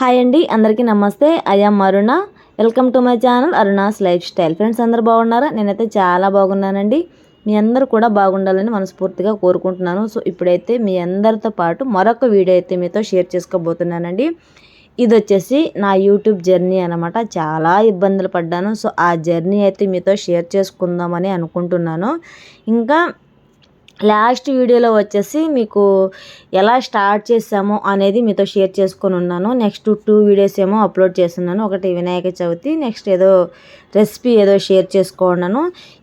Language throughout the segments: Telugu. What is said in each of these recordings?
హాయ్ అండి అందరికీ నమస్తే. I'm Aruna. Welcome to my channel Aruna's lifestyle. Friends అందరు బాగున్నారా? నేనైతే చాలా బాగున్నానండి. మీ అందరూ కూడా బాగుండాలని మనస్ఫూర్తిగా కోరుకుంటున్నాను. సో ఇప్పుడైతే మీ అందరితో పాటు మరొక వీడియో అయితే మీతో షేర్ చేసుకోబోతున్నానండి. ఇది వచ్చేసి నా యూట్యూబ్ జర్నీ అనమాట చాలా ఇబ్బందులు పడ్డాను. సో ఆ జర్నీ అయితే మీతో షేర్ చేసుకుందామని అనుకుంటున్నాను. ఇంకా లాస్ట్ వీడియోలో వచ్చేసి మీకు ఎలా స్టార్ట్ చేసామో అనేది మీతో షేర్ చేసుకొని ఉన్నాను. నెక్స్ట్ టూ వీడియోస్ ఏమో అప్లోడ్ చేస్తున్నాను. ఒకటి వినాయక చవితి నెక్స్ట్ ఏదో రెసిపీ ఏదో షేర్ చేసుకున్నాను.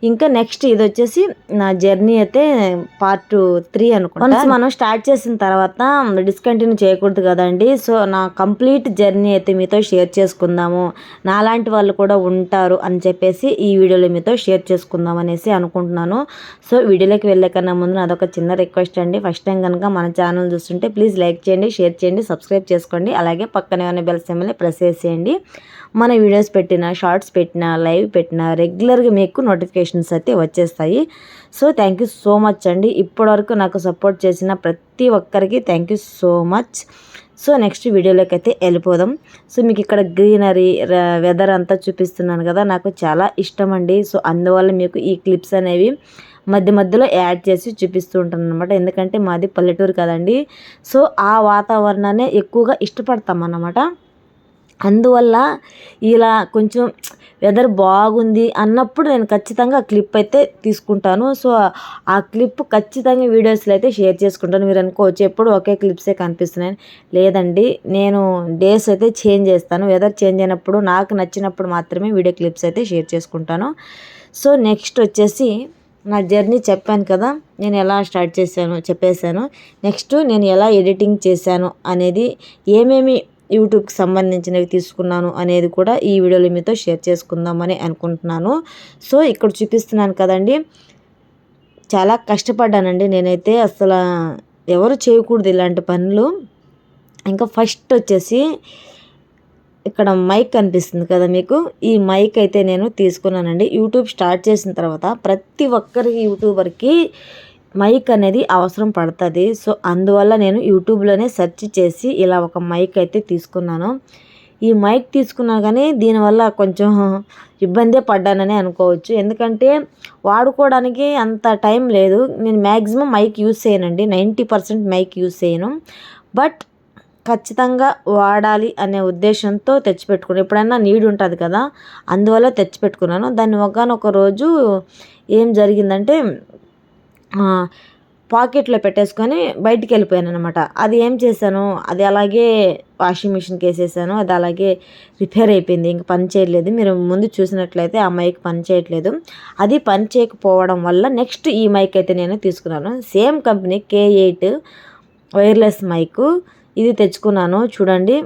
ఇంకా నెక్స్ట్ ఇది వచ్చేసి నా జర్నీ అయితే పార్ట్ త్రీ అనుకుంటా. మనం స్టార్ట్ చేసిన తర్వాత డిస్కంటిన్యూ చేయకూడదు కదండి. సో నా కంప్లీట్ జర్నీ అయితే మీతో షేర్ చేసుకుందాము. నాలాంటి వాళ్ళు కూడా ఉంటారు అని చెప్పేసి ఈ వీడియోలో మీతో షేర్ చేసుకుందాం అనేసి అనుకుంటున్నాను. సో వీడియోలోకి వెళ్ళే కన్నా ముందు నాదొక చిన్న రిక్వెస్ట్ అండి. ఫస్ట్ టైం కనుక మన ఛానల్ చూస్తుంటే ప్లీజ్ లైక్ చేయండి షేర్ చేయండి సబ్స్క్రైబ్ చేసుకోండి. అలాగే పక్కనే ఉన్న బెల్ సింబల్ని ప్రెస్ చేసేయండి. మన వీడియోస్ పెట్టిన షార్ట్స్ పెట్టిన లైవ్ పెట్టిన రెగ్యులర్గా మీకు నోటిఫికేషన్స్ అయితే వచ్చేస్తాయి. So thank you so much అండి. ఇప్పటివరకు నాకు సపోర్ట్ చేసిన ప్రతి ఒక్కరికి thank you so much so next వీడియోలోకి అయితే వెళ్ళిపోదాం. సో మీకు ఇక్కడ గ్రీనరీ వెదర్ అంతా చూపిస్తున్నాను కదా నాకు చాలా ఇష్టం అండి. సో అందువల్ల మీకు ఈ క్లిప్స్ అనేవి మధ్య మధ్యలో యాడ్ చేసి చూపిస్తూ ఉంటాను అనమాట ఎందుకంటే మాది పల్లెటూరు కదండి. సో ఆ వాతావరణాన్ని ఎక్కువగా ఇష్టపడతాం అన్నమాట అందువల్ల ఇలా కొంచెం వెదర్ బాగుంది అన్నప్పుడు నేను ఖచ్చితంగా క్లిప్ అయితే తీసుకుంటాను. సో ఆ క్లిప్ ఖచ్చితంగా వీడియోస్లో అయితే షేర్ చేసుకుంటాను. మీరు అనుకోవచ్చు ఎప్పుడు ఒకే క్లిప్సే కనిపిస్తున్నాయి. లేదండి నేను డేస్ అయితే చేంజ్ చేస్తాను. వెదర్ చేంజ్ అయినప్పుడు నాకు నచ్చినప్పుడు మాత్రమే వీడియో క్లిప్స్ అయితే షేర్ చేసుకుంటాను. సో నెక్స్ట్ వచ్చేసి నా జర్నీ చెప్పాను కదా నేను ఎలా స్టార్ట్ చేశాను చెప్పేశాను. నెక్స్ట్ నేను ఎలా ఎడిటింగ్ చేశాను అనేది ఏమేమి యూట్యూబ్కి సంబంధించినవి తీసుకున్నాను అనేది కూడా ఈ వీడియోలో మీతో షేర్ చేసుకుందామని అనుకుంటున్నాను. సో ఇక్కడ చూపిస్తున్నాను కదండి. చాలా కష్టపడ్డానండి నేనైతే. అసలు ఎవరు చేయకూడదు ఇలాంటి పనులు. ఇంకా ఫస్ట్ వచ్చేసి ఇక్కడ మైక్ కనిపిస్తుంది కదా మీకు? ఈ మైక్ అయితే నేను తీసుకున్నానండి. యూట్యూబ్ స్టార్ట్ చేసిన తర్వాత ప్రతి ఒక్కరికి యూట్యూబర్కి మైక్ అనేది అవసరం పడుతుంది. సో అందువల్ల నేను యూట్యూబ్లోనే సెర్చ్ చేసి ఇలా ఒక మైక్ అయితే తీసుకున్నాను. ఈ మైక్ తీసుకున్నా కానీ దీనివల్ల కొంచెం ఇబ్బందే పడ్డానని అనుకోవచ్చు. ఎందుకంటే వాడుకోవడానికి అంత టైం లేదు. నేను మ్యాక్సిమం మైక్ యూస్ చేయనండి. నైంటీ పర్సెంట్ మైక్ యూస్ చేయను. బట్ ఖచ్చితంగా వాడాలి అనే ఉద్దేశంతో తెచ్చిపెట్టుకున్నాను. ఎప్పుడైనా నీడ్ ఉంటుంది కదా అందువల్ల తెచ్చిపెట్టుకున్నాను. దాన్ని ఒకనొక రోజు ఏం జరిగిందంటే పాకెట్లో పెట్టేసుకొని బయటికి వెళ్ళిపోయాను అనమాట అది ఏం చేశాను అది అలాగే వాషింగ్ మిషన్కి వేసేసాను అది అలాగే రిపేర్ అయిపోయింది. ఇంక పని చేయట్లేదు. మీరు ముందు చూసినట్లయితే ఆ మైక్ పని చేయట్లేదు. అది పని చేయకపోవడం వల్ల నెక్స్ట్ ఈ మైక్ అయితే నేను తీసుకున్నాను. Same company K eight wireless mic. ఇది తెచ్చుకున్నాను చూడండి.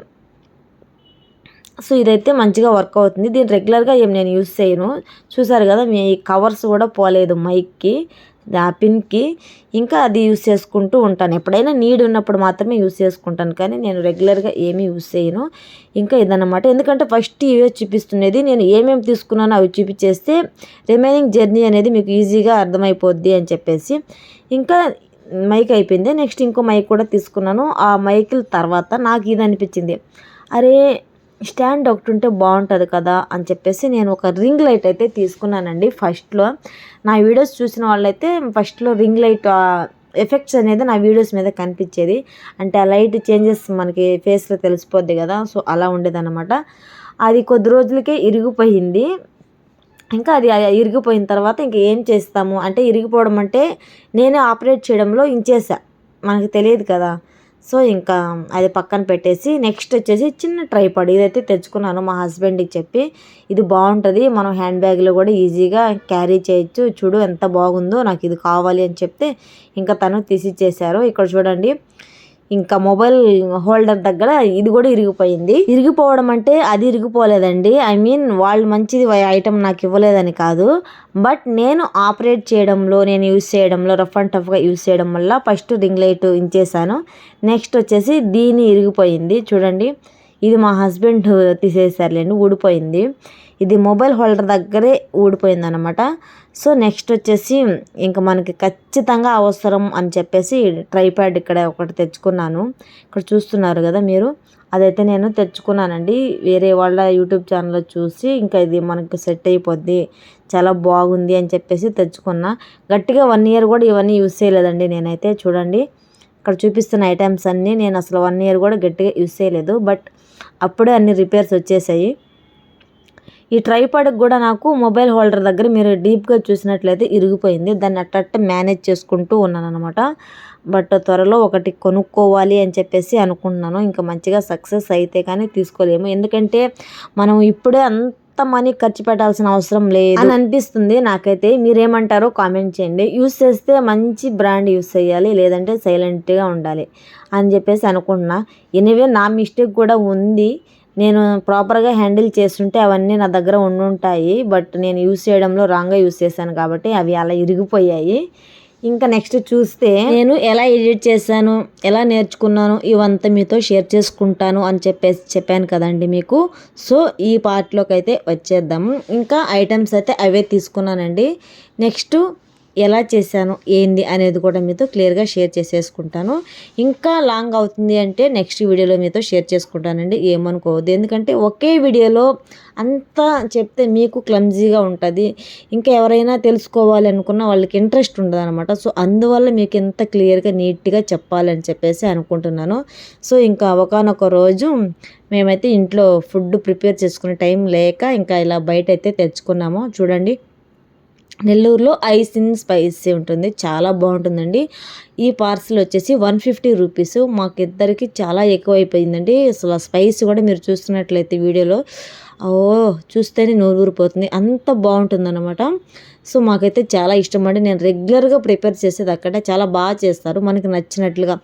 సో ఇదైతే మంచిగా వర్క్ అవుతుంది. దీన్ని రెగ్యులర్గా ఏం నేను యూస్ చేయను. చూసారు కదా మీ కవర్స్ కూడా పోలేదు మైక్కి ఆ పిన్కి. ఇంకా అది యూస్ చేసుకుంటూ ఉంటాను. ఎప్పుడైనా నీడ్ ఉన్నప్పుడు మాత్రమే యూస్ చేసుకుంటాను కానీ నేను రెగ్యులర్గా ఏమీ యూస్ చేయను. ఇంకా ఇదన్నమాట. ఎందుకంటే ఫస్ట్ ఇవే చూపిస్తున్నది. నేను ఏమేమి తీసుకున్నానో అవి చూపించేస్తే రిమైనింగ్ జర్నీ అనేది మీకు ఈజీగా అర్థమైపోద్ది అని చెప్పేసి. ఇంకా మైక్ అయిపోయింది. నెక్స్ట్ ఇంకో మైక్ కూడా తీసుకున్నాను. ఆ మైక్ తర్వాత నాకు ఇది అనిపించింది. అరే స్టాండ్ ఒకటి ఉంటే బాగుంటుంది కదా అని చెప్పేసి నేను ఒక రింగ్ లైట్ అయితే తీసుకున్నానండి ఫస్ట్లో నా వీడియోస్ చూసిన వాళ్ళైతే ఫస్ట్లో రింగ్ లైట్ ఎఫెక్ట్స్ అనేది నా వీడియోస్ మీద కనిపించేది. అంటే ఆ లైట్ చేంజెస్ మనకి ఫేస్లో తెలిసిపోద్ది కదా. సో అలా ఉండేదన్నమాట. అది కొద్ది రోజులకే ఇరిగిపోయింది. ఇంకా అది ఇరిగిపోయిన తర్వాత ఇంకా ఏం చేస్తాము? అంటే ఇరిగిపోవడం అంటే నేనే ఆపరేట్ చేయడంలో ఇంచేసా. మనకి తెలియదు కదా. సో ఇంకా అది పక్కన పెట్టేసి నెక్స్ట్ వచ్చేసి చిన్న ట్రైపాడ్ ఇదైతే తెచ్చుకున్నాను మా హస్బెండ్కి చెప్పి. ఇది బాగుంటుంది మనం హ్యాండ్ బ్యాగ్లో కూడా ఈజీగా క్యారీ చేయొచ్చు. చూడు ఎంత బాగుందో నాకు ఇది కావాలి అని చెప్తే ఇంకా తను తీసిచ్చేసారు ఇక్కడ చూడండి. ఇంకా మొబైల్ హోల్డర్ దగ్గర ఇది కూడా ఇరిగిపోయింది. ఇరిగిపోవడం అంటే అది ఇరిగిపోలేదండి. ఐ మీన్ వాళ్ళు మంచిది ఐటమ్ నాకు ఇవ్వలేదని కాదు. బట్ నేను ఆపరేట్ చేయడంలో నేను యూస్ చేయడంలో రఫ్ అండ్ టఫ్గా యూస్ చేయడం వల్ల ఫస్ట్ రింగ్ లైట్ ఇంచేసాను నెక్స్ట్ వచ్చేసి దీని ఇరిగిపోయింది. చూడండి. ఇది మా హస్బెండ్ తీసేసారులేండి ఊడిపోయింది. ఇది మొబైల్ హోల్డర్ దగ్గరే ఊడిపోయిందనమాట సో నెక్స్ట్ వచ్చేసి ఇంకా మనకి ఖచ్చితంగా అవసరం అని చెప్పేసి ట్రైప్యాడ్ ఇక్కడ ఒకటి తెచ్చుకున్నాను. ఇక్కడ చూస్తున్నారు కదా మీరు? అదైతే నేను తెచ్చుకున్నానండి. వేరే వాళ్ళ యూట్యూబ్ ఛానల్లో చూసి ఇంకా ఇది మనకు సెట్ అయిపోద్ది చాలా బాగుంది అని చెప్పేసి తెచ్చుకున్నా. గట్టిగా వన్ ఇయర్ కూడా ఇవన్నీ యూస్ చేయలేదండి నేనైతే చూడండి. ఇక్కడ చూపిస్తున్న ఐటమ్స్ అన్నీ నేను అసలు వన్ ఇయర్ కూడా గట్టిగా యూస్ చేయలేదు. బట్ అప్పుడే అన్ని రిపేర్స్ వచ్చేసాయి. ఈ ట్రైపాడ్కి కూడా నాకు మొబైల్ హోల్డర్ దగ్గర మీరు డీప్గా చూసినట్లయితే ఇరిగిపోయింది. దాన్ని అట్టట్ట మేనేజ్ చేసుకుంటూ ఉన్నాను అనమాట బట్ త్వరలో ఒకటి కొనుక్కోవాలి అని చెప్పేసి అనుకుంటున్నాను. ఇంకా మంచిగా సక్సెస్ అయితే కానీ తీసుకోలేము. ఎందుకంటే మనం ఇప్పుడే అంత మనీ ఖర్చు పెట్టాల్సిన అవసరం లేదు. అని అనిపిస్తుంది నాకైతే. మీరేమంటారో కామెంట్ చేయండి. యూస్ చేస్తే మంచి బ్రాండ్ యూస్ చేయాలి లేదంటే సైలెంట్గా ఉండాలి అని చెప్పేసి అనుకుంటున్నా. ఎనివే నా మిస్టేక్ కూడా ఉంది. నేను ప్రాపర్గా హ్యాండిల్ చేస్తుంటే అవన్నీ నా దగ్గర ఉండుంటాయి బట్ నేను యూస్ చేయడంలో రాంగ్గా యూస్ చేశాను కాబట్టి అవి అలా ఇరిగిపోయాయి. ఇంకా నెక్స్ట్ చూస్తే నేను ఎలా ఎడిట్ చేశాను ఎలా నేర్చుకున్నాను ఇవంతా మీతో షేర్ చేసుకుంటాను అని చెప్పేసి చెప్పాను కదండి మీకు. సో ఈ పార్ట్లోకి అయితే వచ్చేద్దాము ఇంకా ఐటమ్స్ అయితే అవే తీసుకున్నానండి. నెక్స్ట్ ఎలా చేశాను ఏంది అనేది కూడా మీతో క్లియర్గా షేర్ చేసేసుకుంటాను. ఇంకా లాంగ్ అవుతుంది అంటే నెక్స్ట్ వీడియోలో మీతో షేర్ చేసుకుంటానండి. ఏమనుకోవద్దు. ఎందుకంటే ఒకే వీడియోలో అంతా చెప్తే మీకు క్లమ్జీగా ఉంటుంది. ఇంకా ఎవరైనా తెలుసుకోవాలి అనుకున్న వాళ్ళకి ఇంట్రెస్ట్ ఉండదు అనమాట సో అందువల్ల మీకు ఎంత క్లియర్గా నీట్గా చెప్పాలని చెప్పేసి అనుకుంటున్నాను. సో ఇంకా ఒకనొక రోజు మేమైతే ఇంట్లో ఫుడ్ ప్రిపేర్ చేసుకునే టైం లేక ఇంకా ఇలా బయట అయితే తెచ్చుకున్నాము. చూడండి. నెల్లూరులో ఐస్ ఇన్ స్పైసీ ఉంటుంది. చాలా బాగుంటుందండి. ఈ పార్సిల్ వచ్చేసి వన్ ఫిఫ్టీ రూపీస్. మాకిద్దరికి చాలా ఎక్కువ అయిపోయిందండి అసలు స్పైస్ కూడా మీరు చూస్తున్నట్లయితే వీడియోలో ఓ చూస్తేనే నోరు ఊరిపోతుంది. అంత బాగుంటుంది సో మాకైతే చాలా ఇష్టం అండి నేను రెగ్యులర్గా ప్రిపేర్ చేసేది అక్కడ. చాలా బాగా చేస్తారు. మనకి నచ్చినట్లుగా.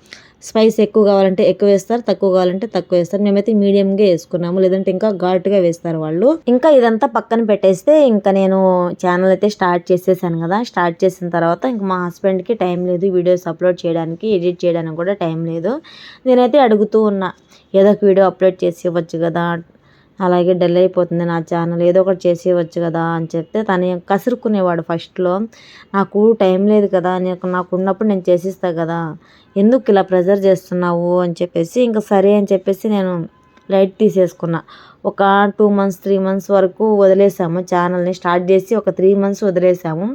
స్పైస్ ఎక్కువ కావాలంటే ఎక్కువ వేస్తారు. తక్కువ కావాలంటే తక్కువ వేస్తారు. మేమైతే మీడియంగా వేసుకున్నాము. లేదంటే ఇంకా ఘాటుగా వేస్తారు వాళ్ళు. ఇంకా ఇదంతా పక్కన పెట్టేస్తే ఇంకా నేను ఛానల్ అయితే స్టార్ట్ చేసేసాను కదా. స్టార్ట్ చేసిన తర్వాత ఇంకా మా హస్బెండ్కి టైం లేదు. వీడియోస్ అప్లోడ్ చేయడానికి ఎడిట్ చేయడానికి కూడా టైం లేదు. నేనైతే అడుగుతూ ఉన్నా. ఏదో ఒక వీడియో అప్లోడ్ చేసి ఇవ్వచ్చు కదా. అలాగే డల్ అయిపోతుంది నా ఛానల్ ఏదో ఒకటి చేసేయవచ్చు కదా అని చెప్తే తను కసురుకునేవాడు ఫస్ట్లో. నాకు టైం లేదు కదా నీకు నాకు ఉన్నప్పుడు నేను చేసిస్తా కదా ఎందుకు ఇలా ప్రెజర్ చేస్తున్నావు అని చెప్పేసి ఇంకా సరే అని చెప్పేసి నేను లైట్ తీసేసుకున్నా. ఒక టూ మంత్స్ త్రీ మంత్స్ వరకు వదిలేసాము ఛానల్ని స్టార్ట్ చేసి ఒక త్రీ మంత్స్ వదిలేసాము.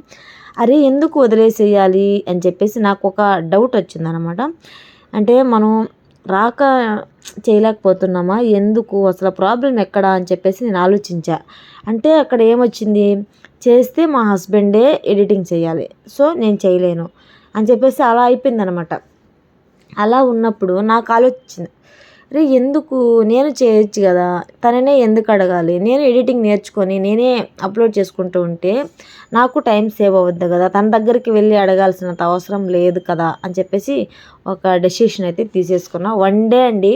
అరే ఎందుకు వదిలేసేయాలి అని చెప్పేసి నాకు ఒక డౌట్ వచ్చిందనమాట. అంటే మనం రాక చేయలేకపోతున్నామా? ఎందుకు? అసలు ప్రాబ్లం ఎక్కడ? అని చెప్పేసి నేను ఆలోచించా. అంటే అక్కడ ఏమొచ్చింది? చేస్తే మా హస్బెండే ఎడిటింగ్ చేయాలి. సో నేను చేయలేను. అని చెప్పేసి అలా అయిపోయిందనమాట. అలా ఉన్నప్పుడు నాకు ఆలోచించింది. రే ఎందుకు? నేను చేయొచ్చు కదా. తననే ఎందుకు అడగాలి? నేను ఎడిటింగ్ నేర్చుకొని నేనే అప్లోడ్ చేసుకుంటూ ఉంటే నాకు టైం సేవ్ అవ్వద్దు కదా. తన దగ్గరికి వెళ్ళి అడగాల్సినంత అవసరం లేదు కదా అని చెప్పేసి ఒక డెసిషన్ అయితే తీసేసుకున్నా. వన్ డే అండి.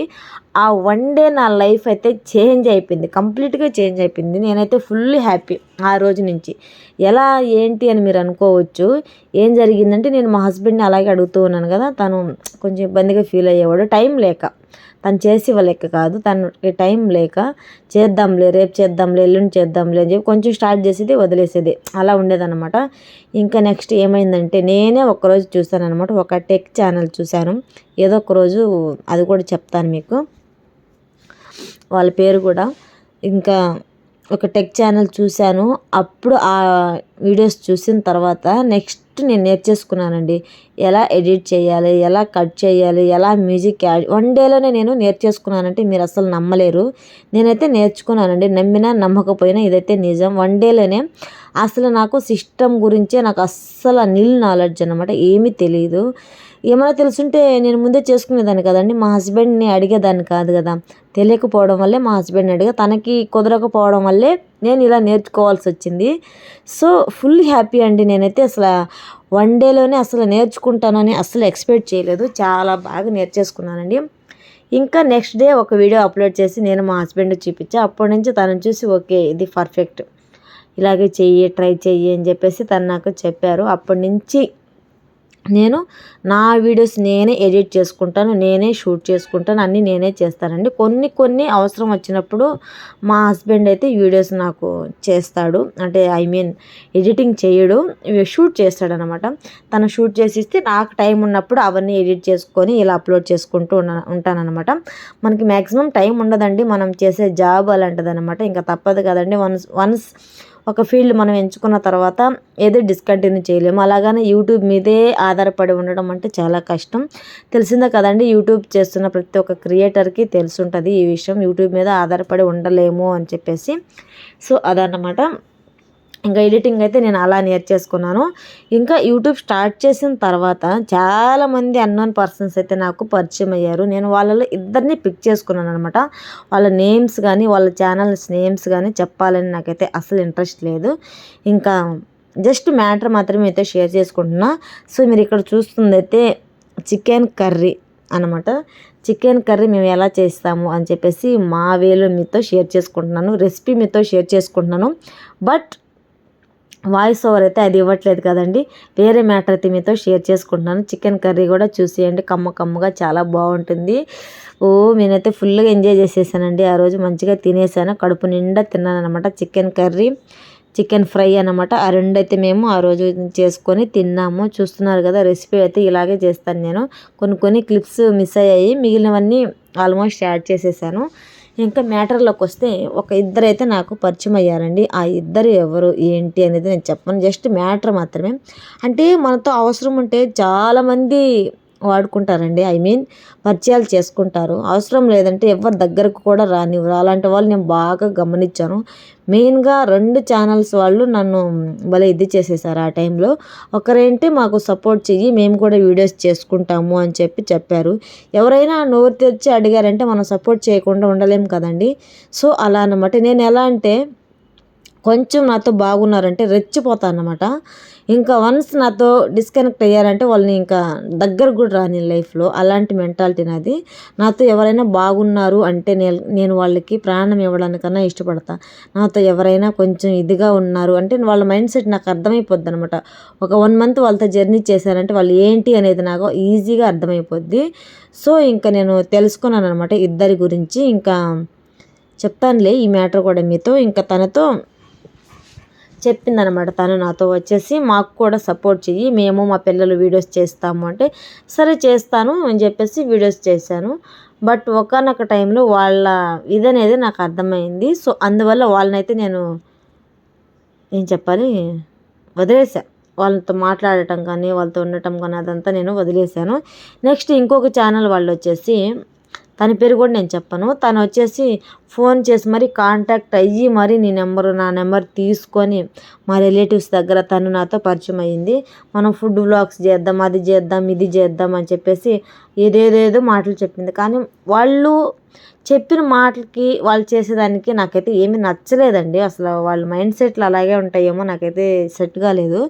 ఆ వన్ డే నా లైఫ్ అయితే చేంజ్ అయిపోయింది. కంప్లీట్గా చేంజ్ అయిపోయింది. నేనైతే ఫుల్ హ్యాపీ. ఆ రోజు నుంచి. ఎలా ఏంటి అని మీరు అనుకోవచ్చు. ఏం జరిగిందంటే నేను మా హస్బెండ్ని అలాగే అడుగుతూ ఉన్నాను కదా తను కొంచెం ఇబ్బందిగా ఫీల్ అయ్యేవాడు. టైం లేక తను చేసి ఇవ్వలేక కాదు తనకి టైం లేక చేద్దాంలే రేపు చేద్దాంలే ఎల్లుండి చేద్దాంలే అని చెప్పి కొంచెం స్టార్ట్ చేసేది వదిలేసేది. అలా ఉండేదన్నమాట. ఇంకా నెక్స్ట్ ఏమైందంటే నేనే ఒకరోజు చూసాను ఒక టెక్ ఛానల్ చూశాను. ఏదో ఒక రోజు అది కూడా చెప్తాను మీకు. వాళ్ళ పేరు కూడా. ఇంకా ఒక టెక్ ఛానల్ చూశాను. అప్పుడు ఆ వీడియోస్ చూసిన తర్వాత నెక్స్ట్ నేను నేర్చేసుకున్నానండి. ఎలా ఎడిట్ చేయాలి? ఎలా కట్ చేయాలి? ఎలా మ్యూజిక్ యాడ్? వన్ డేలోనే నేను నేర్చేసుకున్నానంటే మీరు అసలు నమ్మలేరు. నేనైతే నేర్చుకున్నానండి. నమ్మినా నమ్మకపోయినా ఇదైతే నిజం. వన్ డేలోనే అసలు నాకు సిస్టమ్ గురించే నాకు అస్సలు నిల్ నాలెడ్జ్ అనమాట ఏమీ తెలియదు ఏమైనా తెలుసుంటే నేను ముందే చేసుకునేదాన్ని కదండి. మా హస్బెండ్ని అడిగేదాన్ని కాదు కదా. తెలియకపోవడం వల్లే మా హస్బెండ్ని అడిగా. తనకి కుదరకపోవడం వల్లే నేను ఇలా నేర్చుకోవాల్సి వచ్చింది. సో ఫుల్ హ్యాపీ అండి. నేనైతే అసలు వన్ డేలోనే అసలు నేర్చుకుంటానని అసలు ఎక్స్పెక్ట్ చేయలేదు. చాలా బాగా నేర్చేసుకున్నానండి. ఇంకా నెక్స్ట్ డే ఒక వీడియో అప్లోడ్ చేసి నేను మా హస్బెండ్ చూపించా. అప్పటి నుంచి తనని చూసి ఓకే ఇది పర్ఫెక్ట్. ఇలాగే చెయ్యి ట్రై చెయ్యి అని చెప్పేసి తను నాకు చెప్పారు. అప్పటి నుంచి నేను నా వీడియోస్ నేనే ఎడిట్ చేసుకుంటాను నేనే షూట్ చేసుకుంటాను అన్నీ నేనే చేస్తానండి. కొన్ని కొన్ని అవసరం వచ్చినప్పుడు మా హస్బెండ్ అయితే వీడియోస్ నాకు చేస్తాడు. అంటే ఐ మీన్ ఎడిటింగ్ చేయడు షూట్ చేస్తాడనమాట. తను షూట్ చేసిస్తే నాకు టైం ఉన్నప్పుడు అవన్నీ ఎడిట్ చేసుకొని ఇలా అప్లోడ్ చేసుకుంటూ ఉంటానన్నమాట మనకి మ్యాక్సిమం టైం ఉండదండి మనం చేసే జాబ్ అలాంటిదనమాట. ఇంకా తప్పదు కదండి వన్స్ వన్స్ ఒక ఫీల్డ్ మనం ఎంచుకున్న తర్వాత ఏదో డిస్కంటిన్యూ చేయలేము. అలాగని యూట్యూబ్ మీదే ఆధారపడి ఉండడం అంటే చాలా కష్టం. తెలిసిందే కదండి యూట్యూబ్ చేస్తున్న ప్రతి ఒక్క క్రియేటర్కి తెలుసుంటుంది ఈ విషయం. యూట్యూబ్ మీద ఆధారపడి ఉండలేము అని చెప్పేసి. సో అదన్నమాట. ఇంకా ఎడిటింగ్ అయితే నేను అలా నేర్చేసుకున్నాను. ఇంకా యూట్యూబ్ స్టార్ట్ చేసిన తర్వాత చాలామంది అన్నోన్ పర్సన్స్ అయితే నాకు పరిచయం అయ్యారు. నేను వాళ్ళలో ఇద్దరిని పిక్ చేసుకున్నాను అనమాట వాళ్ళ నేమ్స్ కానీ వాళ్ళ ఛానల్స్ నేమ్స్ కానీ చెప్పాలని నాకైతే అసలు ఇంట్రెస్ట్ లేదు. ఇంకా జస్ట్ మ్యాటర్ మాత్రమే అయితే షేర్ చేసుకుంటున్నా. సో మీరు ఇక్కడ చూస్తుందైతే చికెన్ కర్రీ అనమాట చికెన్ కర్రీ మేము ఎలా చేస్తాము అని చెప్పేసి మా వేలో మీతో షేర్ చేసుకుంటున్నాను. రెసిపీ మీతో షేర్ చేసుకుంటున్నాను. బట్ వాయిస్ ఓవర్ అయితే అది ఇవ్వట్లేదు కదండి. వేరే మ్యాటర్ అయితే మీతో షేర్ చేసుకుంటున్నాను. చికెన్ కర్రీ కూడా చూసేయండి. కమ్మ కమ్మగా చాలా బాగుంటుంది. ఓ నేనైతే ఫుల్గా ఎంజాయ్ చేసేసానండి. ఆ రోజు మంచిగా తినేసాను. కడుపు నిండా తిన్నాను అనమాట చికెన్ కర్రీ చికెన్ ఫ్రై అనమాట ఆ రెండు అయితే మేము ఆ రోజు చేసుకొని తిన్నాము. చూస్తున్నారు కదా రెసిపీ అయితే ఇలాగే చేస్తాను నేను. కొన్ని కొన్ని క్లిప్స్ మిస్ అయ్యాయి. మిగిలినవన్నీ ఆల్మోస్ట్ యాడ్ చేసేసాను. ఇంకా మ్యాటర్లోకి వస్తే ఒక ఇద్దరైతే నాకు పరిచయం అయ్యారండి. ఆ ఇద్దరు ఎవరు ఏంటి అనేది నేను చెప్పను. జస్ట్ మ్యాటర్ మాత్రమే. అంటే మనతో అవసరం ఉంటే చాలామంది వాడుకుంటారండి. ఐ మీన్ పరిచయాలు చేసుకుంటారు. అవసరం లేదంటే ఎవరి దగ్గరకు కూడా రానివ్వరు. అలాంటి వాళ్ళు నేను బాగా గమనించాను. మెయిన్గా రెండు ఛానల్స్ వాళ్ళు నన్ను భలే ఇది చేసేసారు ఆ టైంలో. ఒకరేంటి మాకు సపోర్ట్ చెయ్యి మేము కూడా వీడియోస్ చేసుకుంటాము అని చెప్పి చెప్పారు. ఎవరైనా నోరు తెచ్చి అడిగారంటే మనం సపోర్ట్ చేయకుండా ఉండలేము కదండి. సో అలా అనమాట నేను ఎలా అంటే కొంచెం నాతో బాగున్నారంటే రెచ్చిపోతాను అనమాట ఇంకా వన్స్ నాతో డిస్కనెక్ట్ అయ్యారంటే వాళ్ళని ఇంకా దగ్గర కూడా రాని లైఫ్లో అలాంటి మెంటాలిటీ నాది. నాతో ఎవరైనా బాగున్నారు అంటే నేను నేను వాళ్ళకి ప్రాణం ఇవ్వడానికన్నా ఇష్టపడతా. నాతో ఎవరైనా కొంచెం ఇదిగా ఉన్నారు అంటే వాళ్ళ మైండ్ సెట్ నాకు అర్థమైపోద్ది అనమాట ఒక వన్ మంత్ వాళ్ళతో జర్నీ చేశారంటే వాళ్ళు ఏంటి అనేది నాకు ఈజీగా అర్థమైపోద్ది. సో ఇంకా నేను తెలుసుకున్నాను అనమాట ఇద్దరి గురించి. ఇంకా చెప్తానులే ఈ మ్యాటర్ కూడా మీతో. ఇంకా తనతో చెప్పిందనమాట తను నాతో వచ్చేసి మాకు కూడా సపోర్ట్ చెయ్యి మేము మా పిల్లలు వీడియోస్ చేస్తాము అంటే సరే చేస్తాను అని చెప్పేసి వీడియోస్ చేశాను. బట్ ఒకనొక టైంలో వాళ్ళ ఇదనేది నాకు అర్థమైంది. సో అందువల్ల వాళ్ళనైతే నేను ఏం చెప్పాలి వదిలేసా. వాళ్ళతో మాట్లాడటం కానీ వాళ్ళతో ఉండటం కానీ అదంతా నేను వదిలేశాను నెక్స్ట్ ఇంకొక ఛానల్ వాళ్ళు వచ్చేసి తన పేరు కూడా నేను చెప్పను. తను వచ్చేసి ఫోన్ చేసి మరి కాంటాక్ట్ అయ్యి మరి నీ నెంబరు నా నెంబర్ తీసుకొని మా రిలేటివ్స్ దగ్గర తను నాతో పరిచయం అయ్యింది మనం ఫుడ్ వ్లాగ్స్ చేద్దాం అది చేద్దాం ఇది చేద్దాం అని చెప్పేసి ఏదేదేదో మాటలు చెప్పింది. కానీ వాళ్ళు చెప్పిన మాటలకి వాళ్ళు చేసేదానికి నాకైతే ఏమీ నచ్చలేదండి. అసలు వాళ్ళ మైండ్ సెట్లు అలాగే ఉంటాయేమో నాకైతే సెట్ కాలేదు.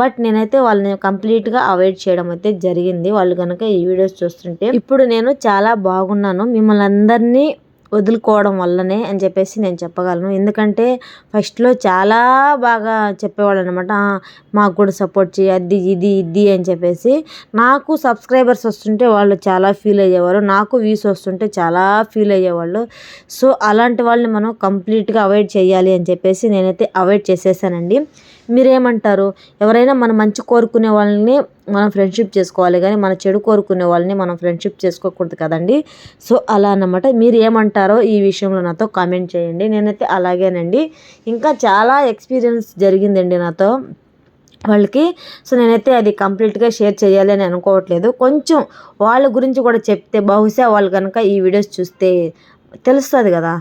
బట్ నేనైతే వాళ్ళని కంప్లీట్గా అవాయిడ్ చేయడం అయితే జరిగింది. వాళ్ళు కనుక ఈ వీడియోస్ చూస్తుంటే ఇప్పుడు నేను చాలా బాగున్నాను మిమ్మల్ని అందరినీ వదులుకోవడం వల్లనే అని చెప్పేసి నేను చెప్పగలను. ఎందుకంటే ఫస్ట్లో చాలా బాగా చెప్పేవాళ్ళు అనమాట మాకు కూడా సపోర్ట్ చేయి అది ఇది ఇది అని చెప్పేసి. నాకు సబ్స్క్రైబర్స్ వస్తుంటే వాళ్ళు చాలా ఫీల్ అయ్యేవారు. నాకు వ్యూస్ వస్తుంటే చాలా ఫీల్ అయ్యేవాళ్ళు. సో అలాంటి వాళ్ళని మనం కంప్లీట్గా అవాయిడ్ చేయాలి అని చెప్పేసి నేనైతే అవాయిడ్ చేసేసానండి. మీరేమంటారు? ఎవరైనా మనం మంచి కోరుకునే వాళ్ళని మనం ఫ్రెండ్షిప్ చేసుకోవాలి కానీ మన చెడు కోరుకునే వాళ్ళని మనం ఫ్రెండ్షిప్ చేసుకోకూడదు కదండి. సో అలా అన్నమాట. మీరు ఏమంటారో ఈ విషయంలో నాతో కామెంట్ చేయండి. నేనైతే అలాగేనండి. ఇంకా చాలా ఎక్స్పీరియన్స్ జరిగిందండి నాతో వాళ్ళకి. సో నేనైతే అది కంప్లీట్గా షేర్ చేయాలి అని అనుకోవట్లేదు. కొంచెం వాళ్ళ గురించి కూడా చెప్తే బహుశా వాళ్ళు కనుక ఈ వీడియోస్ చూస్తే తెలుస్తుంది కదా.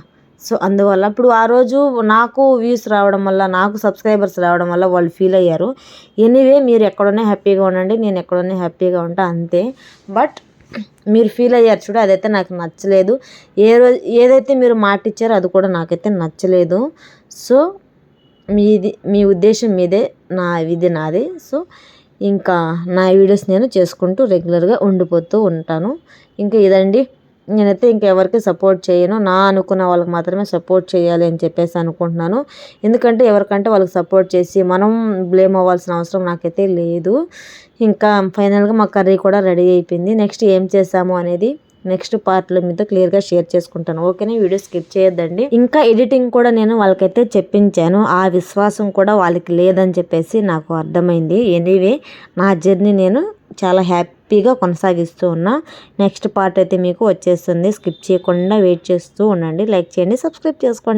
సో అందువల్ల ఇప్పుడు ఆ రోజు నాకు వ్యూస్ రావడం వల్ల నాకు సబ్స్క్రైబర్స్ రావడం వల్ల వాళ్ళు ఫీల్ అయ్యారు. ఎనీవే మీరు ఎక్కడున్నా హ్యాపీగా ఉండండి నేను ఎక్కడున్నా హ్యాపీగా ఉంటా అంతే. బట్ మీరు ఫీల్ అయ్యారు చూడు అదైతే నాకు నచ్చలేదు. ఏ రోజు ఏదైతే మీరు మాట ఇచ్చారో అది కూడా నాకైతే నచ్చలేదు. సో మీది మీ ఉద్దేశం మీదే నా ఇది నాది. సో ఇంకా నా వీడియోస్ నేను చేసుకుంటూ రెగ్యులర్గా ఉండిపోతూ ఉంటాను. ఇంకా ఇదండి. నేనైతే ఇంకెవరికి సపోర్ట్ చేయను. నా అనుకున్న వాళ్ళకి మాత్రమే సపోర్ట్ చేయాలి అని చెప్పేసి అనుకుంటున్నాను. ఎందుకంటే ఎవరికంటే వాళ్ళకి సపోర్ట్ చేసి మనం బ్లేమ్ అవ్వాల్సిన అవసరం నాకైతే లేదు. ఇంకా ఫైనల్గా మా కర్రీ కూడా రెడీ అయిపోయింది. నెక్స్ట్ ఏం చేసాము అనేది నెక్స్ట్ పార్ట్లో మీతో క్లియర్గా షేర్ చేసుకుంటాను. ఓకేనే? వీడియో స్కిప్ చేయొద్దండి. ఇంకా ఎడిటింగ్ కూడా నేను వాళ్ళకైతే చెప్పించాను. ఆ విశ్వాసం కూడా వాళ్ళకి లేదని చెప్పేసి నాకు అర్థమైంది. ఎనీవే నా జర్నీ నేను చాలా హ్యాపీగా కొనసాగిస్తూ ఉన్నా. నెక్స్ట్ పార్ట్ అయితే మీకు వచ్చేస్తుంది. స్కిప్ చేయకుండా వెయిట్ చేస్తూ ఉండండి. లైక్ చేయండి. సబ్స్క్రైబ్ చేసుకోండి.